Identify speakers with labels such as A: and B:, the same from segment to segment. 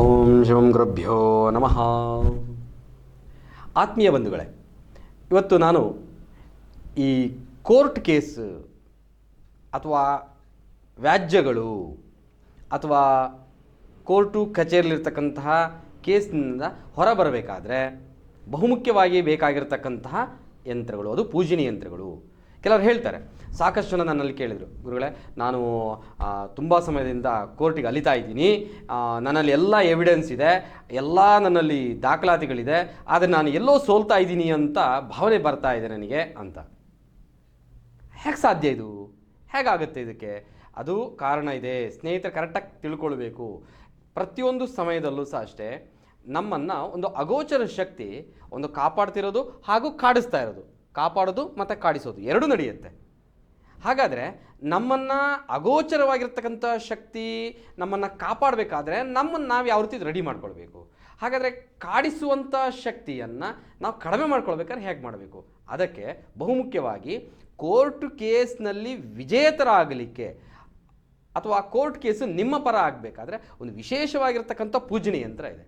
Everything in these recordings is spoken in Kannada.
A: ಓಂ ಶಿವಂ ಗುರುಭ್ಯೋ ನಮಃ. ಆತ್ಮೀಯ ಬಂಧುಗಳೇ, ಇವತ್ತು ನಾನು ಈ ಕೋರ್ಟ್ ಕೇಸ್ ಅಥವಾ ವ್ಯಾಜ್ಯಗಳು ಅಥವಾ ಕೋರ್ಟು ಕಚೇರಿಲಿರ್ತಕ್ಕಂತಹ ಕೇಸ್ನಿಂದ ಹೊರಬರಬೇಕಾದ್ರೆ ಬಹುಮುಖ್ಯವಾಗಿ ಬೇಕಾಗಿರ್ತಕ್ಕಂತಹ ಯಂತ್ರಗಳು, ಅದು ಪೂಜನೀಯ ಯಂತ್ರಗಳು. ಕೆಲವರು ಹೇಳ್ತಾರೆ. ಸಾಕಷ್ಟು ಜನ ನನ್ನಲ್ಲಿ ಕೇಳಿದರು. ಗುರುಗಳೇ, ನಾನು ತುಂಬ ಸಮಯದಿಂದ ಕೋರ್ಟಿಗೆ ಅಲಿತಾ ಇದ್ದೀನಿ. ನನ್ನಲ್ಲಿ ಎಲ್ಲ ಎವಿಡೆನ್ಸ್ ಇದೆ. ಎಲ್ಲ ನನ್ನಲ್ಲಿ ದಾಖಲಾತಿಗಳಿದೆ. ಆದರೆ ನಾನು ಎಲ್ಲೋ ಸೋಲ್ತಾ ಇದ್ದೀನಿ ಅಂತ ಭಾವನೆ ಬರ್ತಾ ಇದೆ ನನಗೆ ಅಂತ. ಹೇಗೆ ಸಾಧ್ಯ ಇದು? ಹೇಗಾಗುತ್ತೆ ಇದಕ್ಕೆ? ಅದು ಕಾರಣ ಇದೆ. ಸ್ನೇಹಿತರು ಕರೆಕ್ಟಾಗಿ ತಿಳ್ಕೊಳ್ಬೇಕು. ಪ್ರತಿಯೊಂದು ಸಮಯದಲ್ಲೂ ಸಹ ಅಷ್ಟೇ ನಮ್ಮನ್ನು ಒಂದು ಅಗೋಚರ ಶಕ್ತಿ ಒಂದು ಕಾಪಾಡ್ತಿರೋದು ಹಾಗೂ ಕಾಡಿಸ್ತಾ ಇರೋದು. ಕಾಪಾಡೋದು ಮತ್ತು ಕಾಡಿಸೋದು, ಎರಡೂ ನಡೆಯುತ್ತೆ. ಹಾಗಾದರೆ ನಮ್ಮನ್ನು ಅಗೋಚರವಾಗಿರ್ತಕ್ಕಂಥ ಶಕ್ತಿ ನಮ್ಮನ್ನು ಕಾಪಾಡಬೇಕಾದ್ರೆ ನಮ್ಮನ್ನು ನಾವು ಯಾವ ರೀತಿ ರೆಡಿ ಮಾಡ್ಕೊಳ್ಬೇಕು? ಹಾಗಾದರೆ ಕಾಡಿಸುವಂಥ ಶಕ್ತಿಯನ್ನು ನಾವು ಕಡಿಮೆ ಮಾಡ್ಕೊಳ್ಬೇಕಾದ್ರೆ ಹೇಗೆ ಮಾಡಬೇಕು? ಅದಕ್ಕೆ ಬಹುಮುಖ್ಯವಾಗಿ ಕೋರ್ಟ್ ಕೇಸ್ನಲ್ಲಿ ವಿಜೇತರಾಗಲಿಕ್ಕೆ ಅಥವಾ ಕೋರ್ಟ್ ಕೇಸು ನಿಮ್ಮ ಪರ ಆಗಬೇಕಾದ್ರೆ ಒಂದು ವಿಶೇಷವಾಗಿರ್ತಕ್ಕಂಥ ಪೂಜನೆ ಯಂತ್ರ ಇದೆ.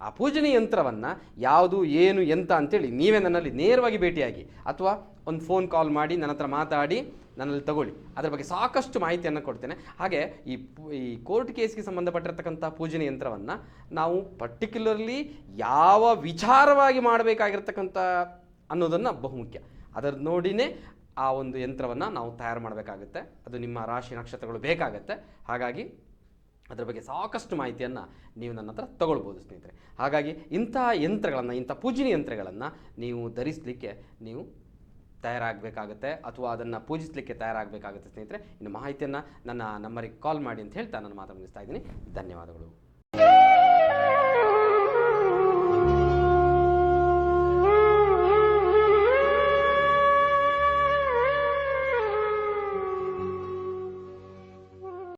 A: ಆ ಪೂಜನೆ ಯಂತ್ರವನ್ನು ಯಾವುದು, ಏನು, ಎಂತ ಅಂತೇಳಿ ನೀವೇ ನನ್ನಲ್ಲಿ ನೇರವಾಗಿ ಭೇಟಿಯಾಗಿ ಅಥವಾ ಒಂದು ಫೋನ್ ಕಾಲ್ ಮಾಡಿ ನನ್ನ ಹತ್ರ ಮಾತಾಡಿ ನನ್ನಲ್ಲಿ ತಗೊಳ್ಳಿ. ಅದರ ಬಗ್ಗೆ ಸಾಕಷ್ಟು ಮಾಹಿತಿಯನ್ನು ಕೊಡ್ತೇನೆ. ಹಾಗೆ ಈ ಈ ಕೋರ್ಟ್ ಕೇಸ್ಗೆ ಸಂಬಂಧಪಟ್ಟಿರತಕ್ಕಂಥ ಪೂಜನೆ ಯಂತ್ರವನ್ನು ನಾವು ಪರ್ಟಿಕ್ಯುಲರ್ಲಿ ಯಾವ ವಿಚಾರವಾಗಿ ಮಾಡಬೇಕಾಗಿರ್ತಕ್ಕಂಥ ಅನ್ನೋದನ್ನು ಬಹುಮುಖ್ಯ. ಅದರ ನೋಡಿನೇ ಆ ಒಂದು ಯಂತ್ರವನ್ನು ನಾವು ತಯಾರು ಮಾಡಬೇಕಾಗುತ್ತೆ. ಅದು ನಿಮ್ಮ ರಾಶಿ ನಕ್ಷತ್ರಗಳು ಬೇಕಾಗುತ್ತೆ. ಹಾಗಾಗಿ ಅದರ ಬಗ್ಗೆ ಸಾಕಷ್ಟು ಮಾಹಿತಿಯನ್ನು ನೀವು ನನ್ನ ಹತ್ರ ತಗೊಳ್ಬೋದು, ಸ್ನೇಹಿತರೆ. ಹಾಗಾಗಿ ಇಂಥ ಯಂತ್ರಗಳನ್ನು, ಇಂಥ ಪೂಜನೀಯ ಯಂತ್ರಗಳನ್ನು ನೀವು ಧರಿಸಲಿಕ್ಕೆ ನೀವು ತಯಾರಾಗಬೇಕಾಗುತ್ತೆ ಅಥವಾ ಅದನ್ನು ಪೂಜಿಸಲಿಕ್ಕೆ ತಯಾರಾಗಬೇಕಾಗುತ್ತೆ, ಸ್ನೇಹಿತರೆ. ಇನ್ನು ಮಾಹಿತಿಯನ್ನು ನನ್ನ ನಂಬರಿಗೆ ಕಾಲ್ ಮಾಡಿ ಅಂತ ಹೇಳ್ತಾ ನಾನು ಮಾತು ಮುಗಿಸ್ತಾ ಇದ್ದೀನಿ. ಧನ್ಯವಾದಗಳು.